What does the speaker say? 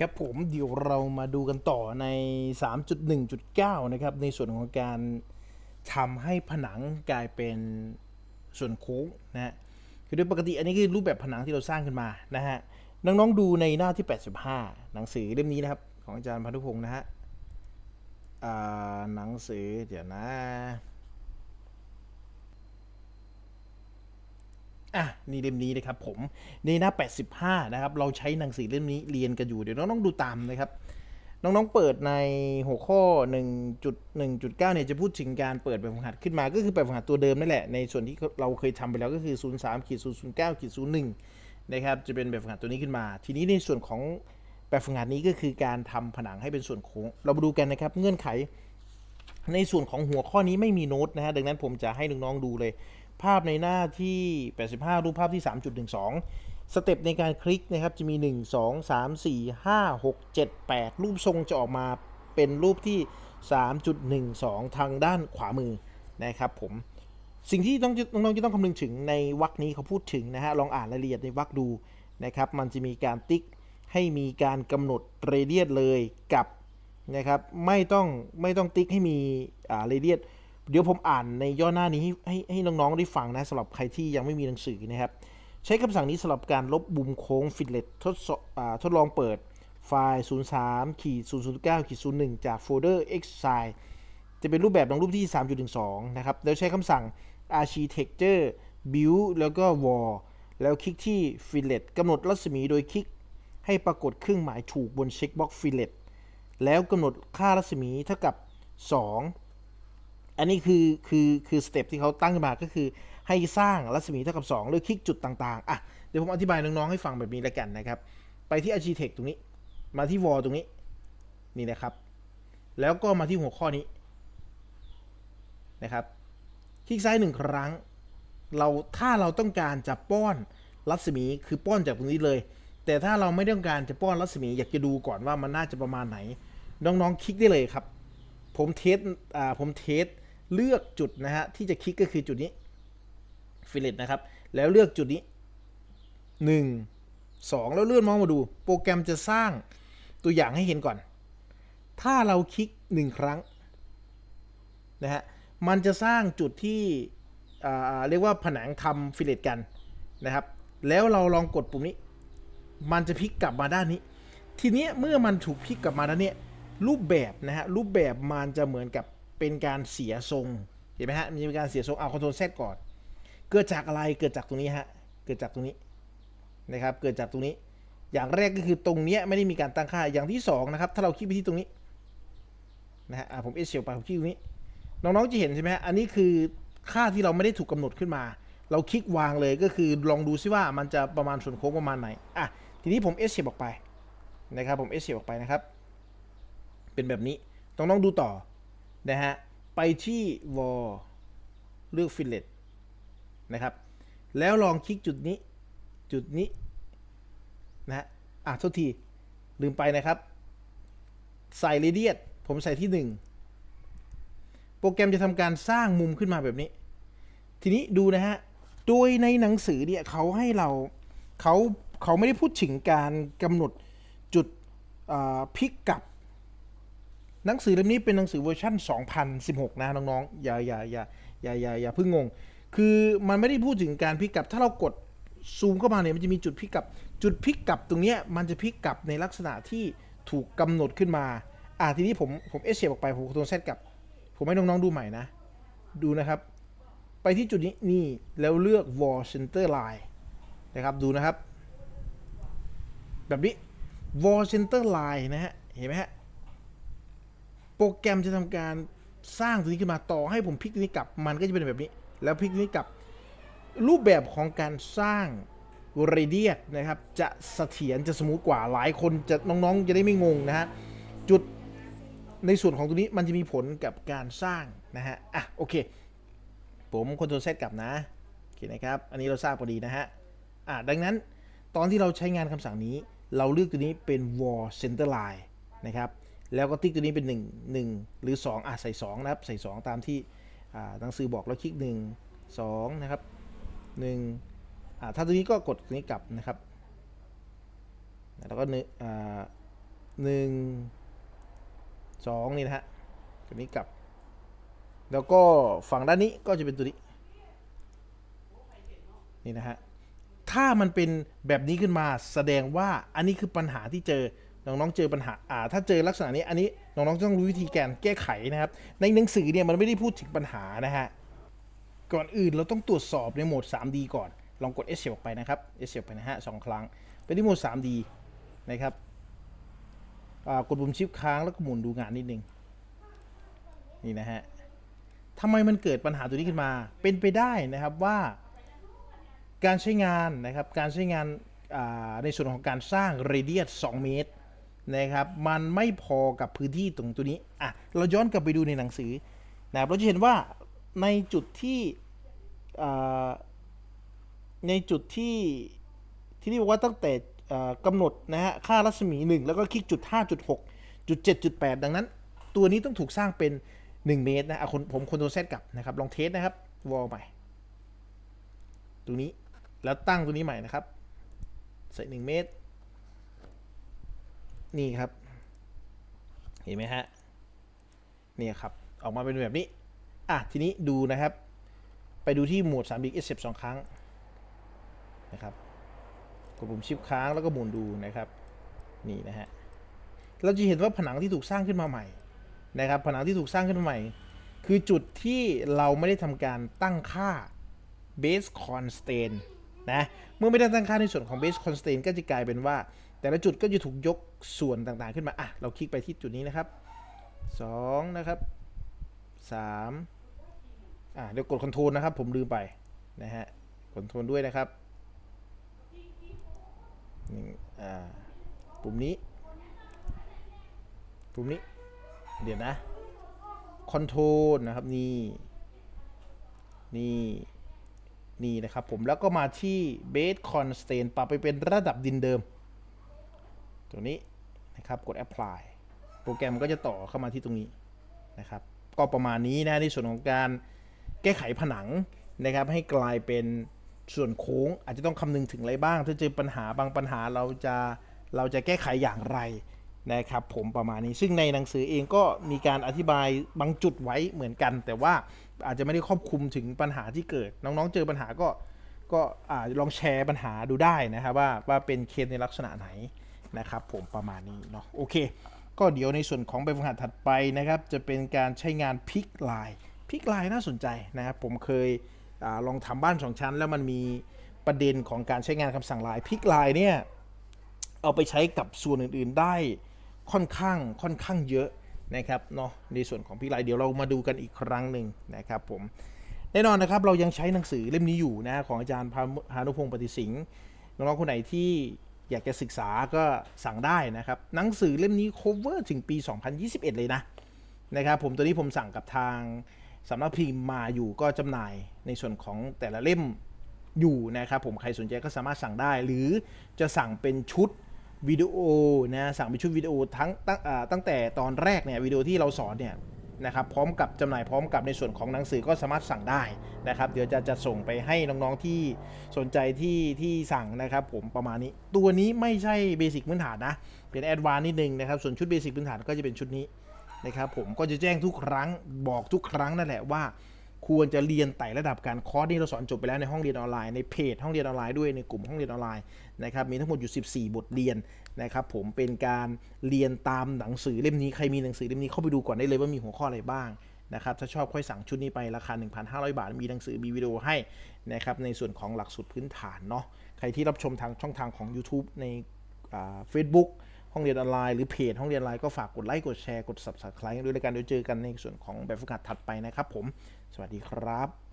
ครับผมเดี๋ยวเรามาดูกันต่อใน 3.1.9 นะครับ ในส่วนของการทำให้ผนังกลายเป็นส่วนโค้งนะฮะคือโดยปกติอันนี้คือรูปแบบผนังที่เราสร้างขึ้นมานะฮะน้องๆดูในหน้าที่ 85 หนังสือเล่มนี้นะครับ ของอาจารย์พันธุพงศ์นะฮะหนังสือเดี๋ยวนะ อะนี่เล่มนี้นะครับผมในหน้า 85 นะครับ เราใช้หนังสือเล่มนี้เรียนกันอยู่เดี๋ยวน้องๆดูตามนะครับ น้องๆเปิดในหัวข้อ 1.1.9เนี่ยจะพูดถึงการเปิดแบบฝึกหัดขึ้นมา ก็คือแบบฝึกหัดตัวเดิมนั่นแหละในส่วนที่เราเคยทำไปแล้วก็คือ 03ขีด009ขีด01นะครับจะเป็นแบบฝึกหัดตัวนี้ขึ้นมา ทีนี้ในส่วนของแบบฝึกหัดนี้ก็คือการทำผนังให้เป็นส่วนโค้งเรามาดูกันนะครับเงื่อนไข ในส่วนของหัวข้อนี้ไม่มีโน้ตนะฮะดังนั้นผมจะให้น้องๆดูเลย ภาพในหน้าที่ 85 รูปภาพที่ 3.12 สเต็ปในการคลิกนะครับ จะมี 1 2 3 4 5 6 7 8 รูปทรงจะออกมาเป็นรูปที่ 3.12 ทางด้านขวามือนะครับผม สิ่งที่ต้องน้องๆจะต้องคำนึงถึงในวรรคนี้เขาพูดถึงนะฮะ ลองอ่านรายละเอียดในวรรคดูนะครับ มันจะมีการติ๊กให้มีการกำหนดเรเดียสเลยกับนะครับ ไม่ต้องไม่ต้องติ๊กให้มีอ่าเรเดียส เดี๋ยวผมอ่านในย่อหน้านี้ให้ให้น้องๆได้ฟังนะสำหรับใครที่ยังไม่มีหนังสือนะครับ ใช้คำสั่งนี้สำหรับการลบบุมโค้งฟิตเลตทดสอบทดลองเปิดไฟล์ 03ขีด009ขีด01 จากโฟลเดอร์ exile จะเป็นรูปแบบของรูปที่ 3.12 นะครับ แล้วใช้คำสั่ง architecture build แล้วก็ wall แล้วคลิกที่ fillet กำหนดรัศมีโดยคลิก ให้ปรากฏเครื่องหมายถูกบนเช็คบ็อกซ์ fillet แล้วกำหนดค่ารัศมีเท่ากับ 2 อันนี้คือคือคือสเต็ปที่เขาตั้งขึ้นมาก็คือให้สร้างรัศมีเท่ากับ2หรือคลิกจุดต่างๆอะเดี๋ยวผมอธิบายน้องๆให้ฟังแบบนี้ล้วกันนะครับ ไปที่ Architect ตรงนี้ มาที่ Wall ตรงนี้นี่นะครับ แล้วก็มาที่หัวข้อนี้นะครับ คลิกซ้ายหนึ่งครั้ง เราถ้าเราต้องการจะป้อนรัศมีคือป้อนจากตรงนี้เลย แต่ถ้าเราไม่ต้องการจะป้อนรัศมี อยากจะดูก่อนว่ามันน่าจะประมาณไหน น้องๆคลิกได้เลยครับ ผมเทสอ่าผมเทส เลือกจุดนะฮะที่จะคลิกก็คือจุดนี้ฟิลเลตนะครับ แล้วเลือกจุดนี้ 1 2 แล้วเลื่อนมองมาดู โปรแกรมจะสร้างตัวอย่างให้เห็นก่อน ถ้าเราคลิก 1 ครั้งนะฮะมันจะสร้างจุดที่เรียกว่าผนังทำฟิลเลตกันนะครับ แล้วเราลองกดปุ่มนี้ มันจะพลิกกลับมาด้านนี้ ทีนี้เมื่อมันถูกพลิกกลับมาด้านเนี้ยรูปแบบนะฮะรูปแบบมันจะเหมือนกับ เป็นการเสียทรงเห็นไหมฮะมันจะเป็นการเสียทรงเอาคอนโทรลเซตก่อน เกิดจากอะไรเกิดจากตรงนี้ฮะเกิดจากตรงนี้นะครับ เกิดจากตรงนี้ อย่างแรกก็คือตรงนี้ไม่ได้มีการตั้งค่าอย่างที่สองนะครับถ้าเราคลิกไปที่ตรงนี้นะฮะผมเอเชียไปผมคลิกตรงนี้ น้องๆจะเห็นใช่ไหมฮะอันนี้คือค่าที่เราไม่ได้ถูกกำหนดขึ้นมา เราคลิกวางเลยก็คือลองดูซิว่ามันจะประมาณส่วนโค้งประมาณไหนอะทีนี้ผมเอเชียออกไปนะครับผมเอเชียออกไปนะครับ เป็นแบบนี้ต้องต้องดูต่อ นะฮะ ไปที่ wall เลือก fillet นะครับ แล้วลองคลิกจุดนี้ จุดนี้นะฮะ อะโทษที ลืมไปนะครับ ใส่เรเดียสผมใส่ที่ 1 โปรแกรมจะทำการสร้างมุมขึ้นมาแบบนี้ ทีนี้ดูนะฮะ โดยในหนังสือเนี่ยเขาให้เราเขาเขาไม่ได้พูดถึงการกำหนดจุดพลิกกลับ หนังสือเล่มนี้เป็นหนังสือเวอร์ชัน2016 นะน้องๆ อย่าอย่าอย่าอย่าอย่าอย่าเพิ่งงง คือมันไม่ได้พูดถึงการพลิกกลับ ถ้าเรากดซูมเข้ามาเนี่ยมันจะมีจุดพลิกกลับ จุดพลิกกลับตรงนี้มันจะพลิกกลับในลักษณะที่ถูกกำหนดขึ้นมา อ่าทีนี้ผมผมเอเชียออกไปผมตัวเซตกลับ ผมให้น้องๆดูใหม่นะ ดูนะครับ ไปที่จุดนี้นี่แล้วเลือก wall center line นะครับดูนะครับ แบบนี้ wall center line นะฮะเห็นไหมฮะ โปรแกรมจะทำการสร้างตัวนี้ขึ้นมาต่อให้ผมพลิกตัวนี้กลับ มันก็จะเป็นแบบนี้ แล้วพลิกตัวนี้กลับ รูปแบบของการสร้างเรเดียสนะครับ จะเสถียรจะสมูทกว่าหลายคนจะน้องๆจะได้ไม่งงนะฮะจุดในส่วนของตัวนี้มันจะมีผลกับการสร้างนะฮะอะโอเค ผมคอนโทรลเซตกลับนะโอเคนะครับ อันนี้เราทราบพอดีนะฮะอะดังนั้นตอนที่เราใช้งานคำสั่งนี้ เราเลือกตัวนี้เป็น wall center line นะครับ แล้วก็ติ๊กตัวนี้เป็น 1 1 หรือ 2 อะ ใส่ 2 นะครับ ใส่ 2 ตามที่หนังสือบอกแล้วคลิก 1 2 นะครับ1อ่าถ้าตัวนี้ก็กดตัวนี้กลับนะครับ แล้วก็นึอ่าหนึ่งสองนี่นะฮะตัวนี้กลับ แล้วก็ฝั่งด้านนี้ก็จะเป็นตัวนี้ นี่นะฮะ ถ้ามันเป็นแบบนี้ขึ้นมาแสดงว่าอันนี้คือปัญหาที่เจอ น้องๆเจอปัญหาอ่าถ้าเจอลักษณะนี้อันนี้น้องๆต้องรู้วิธีการแก้ไขนะครับ ในหนังสือเนี่ยมันไม่ได้พูดถึงปัญหานะฮะก่อนอื่นเราต้องตรวจสอบในโหมด 3D ก่อน ลองกด S ออกไปนะครับ S ออกไปนะฮะสองครั้ง ไปที่โหมด 3D นะครับกดปุ่มชิปค้างแล้วก็หมุนดูงานนิดนึงนี่นะฮะทำไมมันเกิดปัญหาตัวนี้ขึ้นมา เป็นไปได้นะครับว่าการใช้งานนะครับ การใช้งานในส่วนของการสร้างเรเดียส2เมตร นะครับมันไม่พอกับพื้นที่ตรงตัวนี้อะเราย้อนกลับไปดูในหนังสือนะครับเราจะเห็นว่าในจุดที่ในจุดที่ที่นี่บอกว่าตั้งแต่กำหนดนะฮะค่ารัศมี 1 แล้วก็คลิกจุด5.6จุด7.8ดังนั้น ตัวนี้ต้องถูกสร้างเป็น 1 เมตรนะะคนผมคนโทรเซตกลับนะครับ ลองเทสนะครับ วอลใหม่ตรงนี้แล้วตั้งตัวนี้ใหม่นะครับ ใส่ 1 เมตร นี่ครับ เห็นไหมฮะนี่ครับ ออกมาเป็นแบบนี้ อะ ทีนี้ดูนะครับ ไปดูที่โหมด3 d s 1 2ครั้งนะครับ กดปุ่มชิปค้างแล้วก็หมุนดูนะครับ นี่นะฮะ เราจะเห็นว่าผนังที่ถูกสร้างขึ้นมาใหม่นะครับ ผนังที่ถูกสร้างขึ้นมาใหม่ คือจุดที่เราไม่ได้ทำการตั้งค่า base constraint นะ เมื่อไม่ได้ตั้งค่าในส่วนของ base constraint ก็จะกลายเป็นว่า แต่ละจุดก็จะถูกยกส่วนต่างๆขึ้นมา อะ เราคลิกไปที่จุดนี้นะครับ 2 นะครับ 3 อะ เดี๋ยวกด control นะครับ ผมลืมไปนะฮะ control ด้วยนะครับนี่อ่า ปุ่มนี้ ปุ่มนี้ เดี๋ยวนะ คอนโทรลนะครับ นี่ นี่ นี่นะครับผม แล้วก็มาที่ base constraint ปรับไปเป็นระดับดินเดิม ตัวนี้นะครับกด apply โปรแกรมก็จะต่อเข้ามาที่ตรงนี้นะครับ ก็ประมาณนี้นะในส่วนของการแก้ไขผนังนะครับ ให้กลายเป็นส่วนโค้ง อาจจะต้องคำนึงถึงอะไรบ้าง ถ้าเจอปัญหาบางปัญหาเราจะเราจะแก้ไขอย่างไรนะครับ ผมประมาณนี้ ซึ่งในหนังสือเองก็มีการอธิบายบางจุดไว้เหมือนกัน แต่ว่าอาจจะไม่ได้ครอบคลุมถึงปัญหาที่เกิด น้องๆ เจอปัญหาก็ก็อลองแชร์ปัญหาดูได้นะครับว่าว่าเป็นเคสในลักษณะไหน นะครับผมประมาณนี้เนาะโอเค ก็เดี๋ยวในส่วนของแบบฝึกหัดถัดไปนะครับ จะเป็นการใช้งานพิกลน์พิกลน์น่าสนใจนะครับผมเคยอลองทำบ้านสองชั้น แล้วมันมีประเด็นของการใช้งานคำสั่งลน์พิกลน์เนี่ยเอาไปใช้กับส่วนอื่นๆได้ค่อนข้างค่อนข้างเยอะนะครับเนาะในส่วนของพิกลน์เดี๋ยวเรามาดูกันอีกครั้งหนึ่งนะครับผมแน่นอนนะครับเรายังใช้หนังสือเล่มนี้อยู่นะของอาจารย์พาพานุพงศ์ปฏิสิงห์น้องๆคนไหนที่ อยากจะศึกษาก็สั่งได้นะครับ หนังสือเล่มนี้ cover ถึงปี 2021 เลยนะนะครับผมตัวนี้ผมสั่งกับทางสำนักพิมพ์มาอยู่ก็จำหน่ายในส่วนของแต่ละเล่มอยู่นะครับผมใครสนใจก็สามารถสั่งได้ หรือจะสั่งเป็นชุดวิดีโอนะสั่งเป็นชุดวิดีโอทั้งตั้งตั้งแต่ตอนแรกเนี่ยวิดีโอที่เราสอนเนี่ย นะครับพร้อมกับจำหน่ายพร้อมกับในส่วนของหนังสือก็สามารถสั่งได้นะครับเดี๋ยวจะจะส่งไปให้น้องๆที่สนใจที่ที่สั่งนะครับผมประมาณนี้ ตัวนี้ไม่ใช่เบสิกพื้นฐานนะเป็นแอดวานนิดนึงนะครับส่วนชุดเบสิกพื้นฐานก็จะเป็นชุดนี้นะครับผมก็จะแจ้งทุกครั้งบอกทุกครั้งนั่นแหละว่า ควรจะเรียนไต่ระดับการคอร์สนี่เราสอนจบไปแล้วในห้องเรียนออนไลน์ในเพจห้องเรียนออนไลน์ด้วยในกลุ่มห้องเรียนออนไลน์นะครับมีทั้งหมดอยู่ 14 บทเรียนนะครับผมเป็นการเรียนตามหนังสือเล่มนี้ใครมีหนังสือเล่มนี้เข้าไปดูก่อนได้เลยว่ามีหัวข้ออะไรบ้างนะครับถ้าชอบค่อยสั่งชุดนี้ไปราคา 1,500 บาท มีหนังสือมีวิดีโอให้นะครับในส่วนของหลักสูตรพื้นฐานเนาะใครที่รับชมทางช่องทางของ YouTube ในเฟซบุ๊ก ห้องเรียนออนไลน์หรือเพจห้องเรียนออนไลน์ก็ฝากกดไลค์กดแชร์กด subscribe ด้วยแล้วกันเดี๋ยวเจอกันในส่วนของแบบฝึกหัดถัดไปนะครับผม สวัสดีครับ